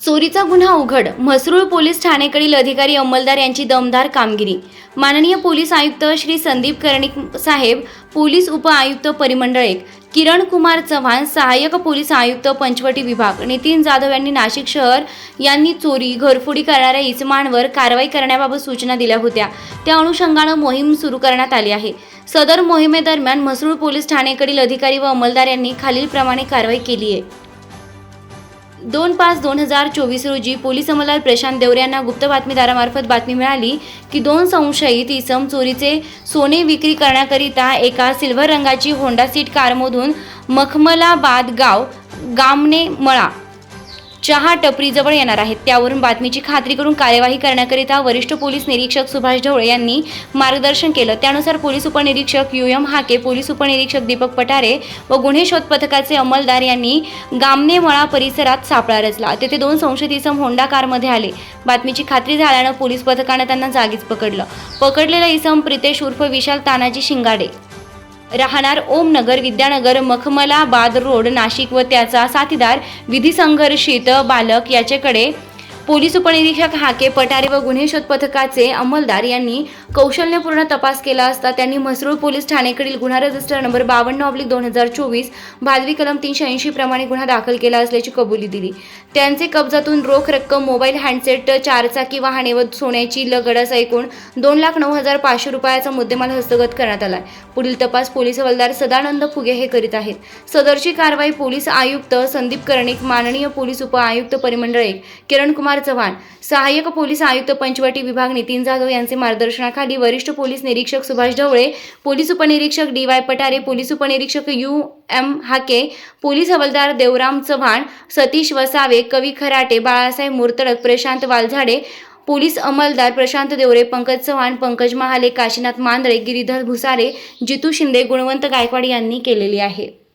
चोरीचा गुन्हा उघड. म्हसरूळ पोलीस ठाणेकडील अधिकारी अंमलदार यांची दमदार कामगिरी. माननीय पोलीस आयुक्त श्री संदीप कर्णिक साहेब पोलीस उप आयुक्त परिमंडळ एक किरण कुमार चव्हाण सहाय्यक पोलीस आयुक्त पंचवटी विभाग नितीन जाधव यांनी नाशिक शहर यांनी चोरी घरफोडी करणाऱ्या इस्मांवर कारवाई करण्याबाबत सूचना दिल्या होत्या. त्या अनुषंगानं मोहीम सुरू करण्यात आली आहे. सदर मोहिमेदरम्यान म्हसरूळ पोलीस ठाणेकडील अधिकारी व अंमलदार यांनी खालीलप्रमाणे कारवाई केली आहे. दोन पाच दोन हजार चोवीस रोजी पोलीस अंमलदार प्रशांत देवरे यांना गुप्त बातमीदारामार्फत बातमी मिळाली की दोन संशयित इसम चोरीचे सोने विक्री करण्याकरिता एका सिल्व्हर रंगाची होंडा सीट कारमधून मखमलाबाद गाव गामने मळा चहा टपरीजवळ येणार आहेत. त्यावरून बातमीची खात्री करून कार्यवाही करण्याकरिता वरिष्ठ पोलीस निरीक्षक सुभाष ढवळे यांनी मार्गदर्शन केलं. त्यानुसार पोलीस उपनिरीक्षक यू एम हाके पोलीस उपनिरीक्षक दीपक पठारे व गुन्हे शोध पथकाचे अंमलदार यांनी गामनेमळा परिसरात सापळा रचला. तेथे दोन संशयित इसम होंडा कारमध्ये आले. बातमीची खात्री झाल्यानं पोलीस पथकानं त्यांना जागीच पकडलं. पकडलेला इसम प्रितेश उर्फ विशाल तानाजी शिंगाडे. राहणार ओमनगर विद्यानगर मखमलाबाद रोड नाशिक व त्याचा साथीदार विधी संघर्षित बालक याच्याकडे पोलीस उपनिरीक्षक हाके पठारे व गुन्हे शोध पथकाचे अंमलदार यांनी कौशल्यपूर्ण तपास केला असता त्यांनी म्हसरूळ पोलीस ठाणेकडील गुन्हा रजिस्टर नंबर बावन्न ऑब्लिक दोन हजार चोवीस भादवी कलम तीनशे ऐंशी प्रमाणे गुन्हा दाखल केला असल्याची कबुली दिली. त्यांचे कब्जातून रोख रक्कम मोबाईल हँडसेट चारचाकी वाहने व सोन्याची लगड असा एकूण दोन लाख नऊ हजार पाचशे रुपयाचा मुद्देमाल हस्तगत करण्यात आलाय. पुढील तपास पोलीस हवालदार सदानंद फुगे हे करीत आहेत. सदरची कारवाई पोलीस आयुक्त संदीप कर्णिक माननीय पोलीस उप आयुक्त परिमंडळ एक किरण कुमार चव्हाण सहाय्यक पोलीस आयुक्त पंचवटी विभाग नितीन जाधव यांचे मार्गदर्शनाखाली वरिष्ठ पोलीस निरीक्षक सुभाष ढवळे पोलीस उपनिरीक्षक डी वाय पठारे पोलीस उपनिरीक्षक यू एम हाके पोलीस हवालदार देवराम चव्हाण सतीश वसावे कवी खराटे बाळासाहेब मुर्तडक प्रशांत वालझाडे पोलीस अंमलदार प्रशांत देवरे पंकज चव्हाण पंकज महाले काशीनाथ मांदळे गिरीधर भुसारे जितू शिंदे गुणवंत गायकवाड यांनी केलेली आहे.